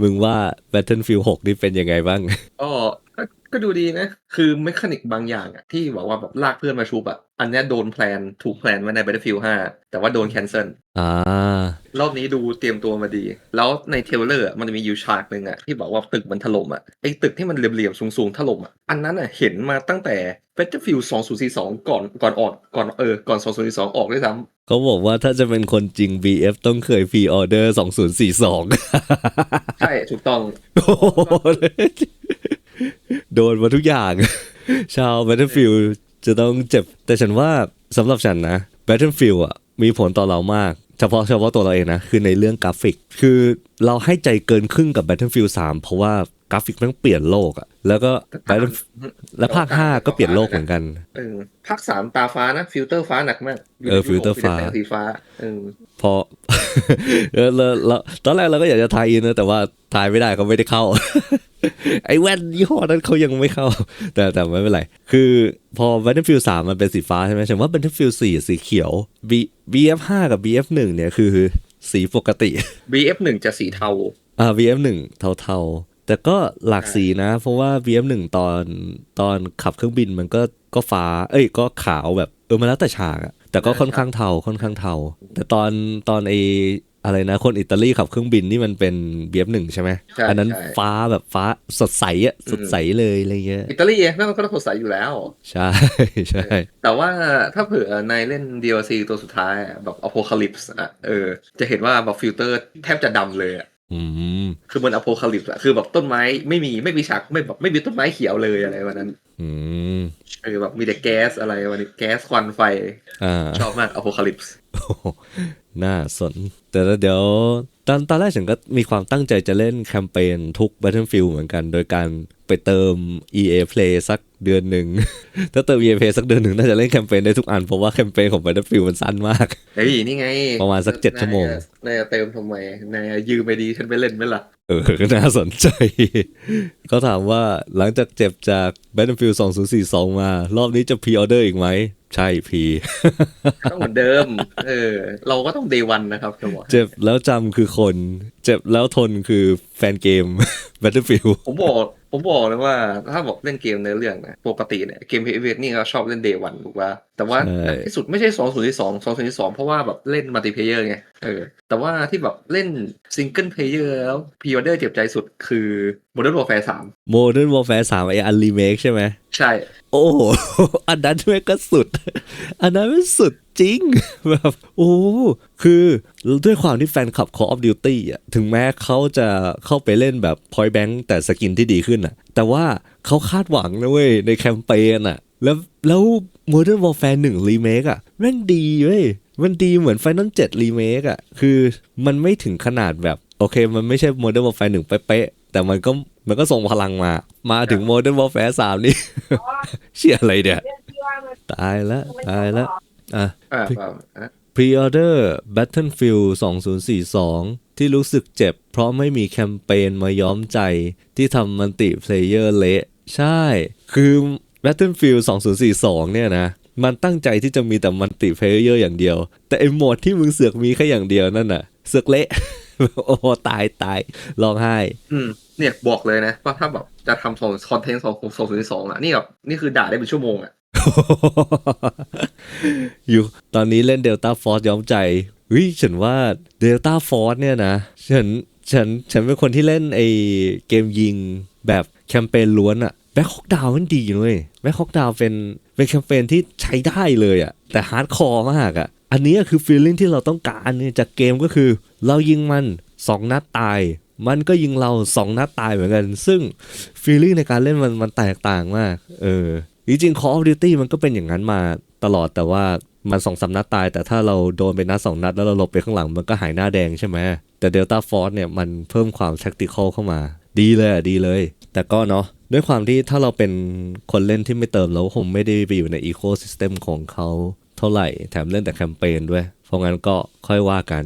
มึงว่า Battlefield 6 นี่เป็นยังไงบ้าง ก็ ก็ก็ดูดีนะ คือเมคานิกบางอย่างอะที่บอกว่าแบบลากเพื่อนมาชุบอะอันเนี้ยโดนแพลนถูกแพลนไว้ใน Battlefield 5 แต่ว่าโดนแคนเซิลอ่ารอบนี้ดูเตรียมตัวมาดี แล้วในเทรลเลอร์อะมันจะมีอยู่ฉากหนึ่งอะที่บอกว่าตึกมันถล่มอะไอ้ตึกที่มันเหลี่ยมๆสูงๆถล่มอะอันนั้นอะเห็นมาตั้งแต่ Battlefield 2042 ก่อนก่อนออกก่อนเออก่อน 2042 ออกด้วยซ้ำเขาบอกว่าถ้าจะเป็นคนจริง BF ต้องเคยพ r ออเดอร์2042 ใช่ ถูกต้อง โดนมาทุกอย่าง ชาว Battlefield จะต้องเจ็บ แต่ฉันว่าสำหรับฉันนะ Battlefield อะมีผลต่อเรามาก เฉพาะเฉพาะตัวเราเองนะ คือในเรื่องกราฟิก คือเราให้ใจเกินครึ่งกับ Battlefield 3 เพราะว่า กราฟิกมันเปลี่ยนโลกอะแล้วก็ Battlefield และภาค5ก็เปลี่ยนโลกเหมือนกันเออภาคสามตาฟ้านะฟิลเตอร์ฟ้าหนักมากเออฟิลเตอร์ฟ้ามีแต่แสงสีฟ้าเออพอเออเราเราตอนแรกเราก็อยากจะทายอินนะแต่ว่าทายไม่ได้เขาไม่ได้เข้า ไอ้แว่นยี่ห้อนั้นเขายังไม่เข้า แต่แต่ไม่เป็นไร คือพอ Battlefield 3 มันเป็นสีฟ้าใช่ไหมฉันว่า Battlefield 4 สีเขียว B BF5 กับ BF1 เนี่ยคือสีปกติ BF1 จะสีเทาอ่า BF1 เทาๆ แต่ก็หลากสีนะ เพราะว่า BF1 ตอนตอนขับเครื่องบินมันก็ก็ฟ้า เอ้ยก็ขาวแบบเออมันแล้วแต่ฉากอะแต่ก็ค่อนข้างเทาค่อนข้างเทา แต่ตอนตอนไออะไรนะ คนอิตาลีขับเครื่องบินนี่มันเป็น BF1 ใช่ไหมใช่อันนั้นใช่ฟ้าแบบฟ้าสดใสอะสดใสเลยอะไรเงี้ยอิตาลีนั่นมันก็ต้องสดใสอยู่แล้ว ใช่ใช่แต่ว่าถ้าเผื่อนายเล่น DLC ตัวสุดท้ายอะแบบ Apocalypse อะเออจะเห็นว่าแบบฟิลเตอร์แทบจะดำเลยอะ อืมคือมัน Apocalypse อะคือแบบต้นไม้ไม่มีไม่มีฉากไม่แบบไม่มีต้นไม้เขียวเลยอะไรวันนั้น อืมเออแบบมีแต่แก๊สอะไรวันนี้แก๊สควันไฟอ่าชอบมาก Apocalypse โอ้โหน่าสน แต่แล้วเดี๋ยวตอนตอนแรกฉันก็มีความตั้งใจจะเล่นแคมเปญทุก Battlefield เหมือนกัน โดยการไปเติม EA Play สัก เดือนหนึ่ง ถ้าเติม EA Play สักเดือนหนึ่งน่าจะเล่นแคมเปญได้ทุกอัน เพราะว่าแคมเปญของ Battlefield มันสั้นมาก เฮ้ยนี่ไงประมาณสักเจ็ดชั่วโมงนายจะเติมทำไมนายยืมไปดีฉันไปเล่นไหมล่ะ เออ น่าสนใจ เขาถามว่าหลังจากเจ็บจาก Battlefield 2042 มา รอบนี้จะพ r ออเดอร์อีกไหม ใช่พีต้องเหมือนเดิม เออ เราก็ต้องเดวันนะครับจะบอกให้เจ็บแล้วจำคือคน เจ็บแล้วทนคือแฟนเกม Battlefield ผมบอก ผมบอกเลยว่าถ้าบอกเล่นเกมในเรื่องนะปกติเนี่ยเกมเพย์เวนี่ก็ชอบเล่นเดวันถูกป่ะแต่ว่าใช่ที่สุดไม่ใช่สองศูนย์ที่สองสองศูนย์ที่สองเพราะว่าแบบเล่นมัลติเพเยอร์ไงเออแต่ว่าที่แบบเล่นซิงเกิลเพเยอร์แล้วพีออเดอร์เจ็บใจสุดคือ Modern Warfare 3 Modern Warfare 3ไออันรีเมคใช่ไหมใช่ โอ้โหอันนั้นแม่งก็สุด อันนั้นมันสุด จริงแบบโอ้คือด้วยความที่แฟนคลับ Call of Duty อะถึงแม้เขาจะเข้าไปเล่นแบบ Point Blank แต่สกินที่ดีขึ้นอะ แต่ว่าเขาคาดหวังนะเว้ย ในแคมเปญอะ แล้วแล้ว Modern Warfare 1 Remake อะแม่งดีเว้ย มันดีเหมือน Final 7 Remake อะ คือมันไม่ถึงขนาดแบบ โอเค มันไม่ใช่ Modern Warfare 1 เป๊ะๆแต่มันก็มันก็ส่งพลังมา มาถึง Modern Warfare 3 นี่ เชี่ยอะไรเนี่ย ตายแล้วตายแล้ว อะอ่าแบบอะ Pre-order Battlefield 2042 ที่รู้สึกเจ็บ เพราะไม่มีแคมเปญมาย้อมใจที่ทำมันติเพลเยอร์เละ ใช่ คือ Battlefield 2042 เนี่ยนะ มันตั้งใจที่จะมีแต่มันติเพลเยอร์อย่างเดียว แต่ไอโหมดที่มึงเสือกมีแค่อย่างเดียวนั่นน่ะ เสือกเละ โอ้โหตายตายร้องไห้ อืมเนี่ยบอกเลยนะว่าถ้าแบบจะทำสองคอนเทนต์สองสองศูนย์สองอะนี่แบบนี่คือด่าได้เป็นชั่วโมงอะอยู่ตอนนี้เล่นเดลต้าฟอร์ย้อมใจวิฉันว่าเดลต้าฟอร์เนี่ยนะ ฉันฉันฉันเป็นคนที่เล่นไอเกมยิงแบบแคมเปญล้วนอะแบ็คฮอกดาวมันดีเลยแบ็คฮอกดาวเป็นเป็นแคมเปญที่ใช้ได้เลยอะแต่ฮาร์ดคอร์มากอะอันนี้คือฟีลลิ่งที่เราต้องการเนี่ยจากเกมก็คือ เรายิงมันสองนัดตาย มันก็ยิงเราสองนัดตายเหมือนกัน ซึ่งฟีลลิ่งในการเล่นมันมันแตกต่างมาก เออ จริงๆ Call of Duty มันก็เป็นอย่างนั้นมาตลอดแต่ว่ามันสองสานัดตาย แต่ถ้าเราโดนไปนัดสองนัด แล้วเราหลบไปข้างหลังมันก็หายหน้าแดงใช่ไหมแต่ Delta Force เนี่ยมันเพิ่มความ tactical เข้ามา ดีเลยอะดีเลย แต่ก็เนาะด้วยความที่ถ้าเราเป็นคนเล่นที่ไม่เติมเราก็คงไม่ได้ไปอยู่ใน ecosystem ของเขาเท่าไหร่ แถมเล่นแต่แคมเปญด้วย เพราะงั้นก็ค่อยว่ากัน